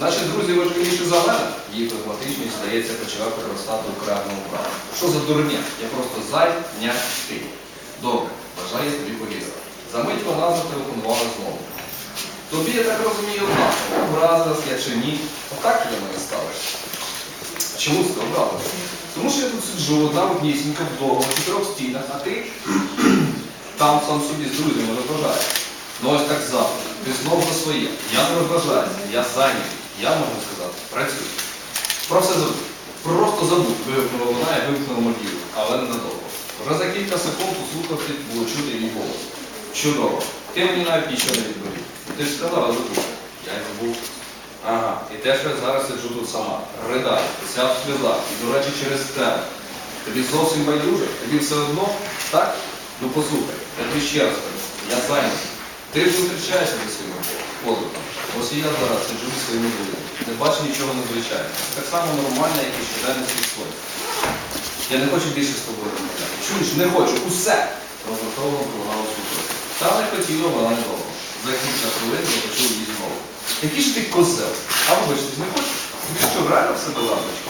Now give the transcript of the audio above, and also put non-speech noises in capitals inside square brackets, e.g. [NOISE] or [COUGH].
Значить, друзі, важливіше за мене, її прагматичність, здається, почала переростати у крайному праву. Що за дурня? Я просто зайнятий. Добре, бажаю тобі повірити. За мить вона зателефонувала знову. Тобі, я так розумію, однаково, образилась я чи ні. Отак ти до мене ставиш. Чому це образилась? Тому що я тут сиджу, одна однісінька вдома, в чотирьох стінах, а ти [CLEARS THROAT] там сам собі з друзями розважаєш. Ну ось так завтра. Ти знову за своє. Я не розважаюся, я зайнятий. Я можу сказати, працюю. Про все забудь. Просто забудь, вимкнула вона і вимкнула мобілу, але ненадовго. Вже за кілька секунд у було чути її голос. Чудово. Ти мені навіть нічого не відповів. Ти ж сказала забудь. Я й забув. Ага, і те, що я зараз сиджу тут сама. Ридаю, вся в сльозах. І, до речі, через тебе. Тобі зовсім байдуже, тобі все одно, так? Ну послухай, я тобі ще раз кажу, я зайнятий. Ти зустрічаєшся своїм подвигом. Ось я зараз сиджу зі своїм будинком. Не бачу нічого надзвичайного. Це так само нормально, як і щоденний свій Я не хочу більше з тобою розмовляти. Чуєш, не хочу. Усе. Розраховано програму суду. Та не хотіла вона недовго. За кілька хвилин я почув її знову. Який ж ти козел? А вибачте, не хочеш? Тобі що, реально все до лампочки?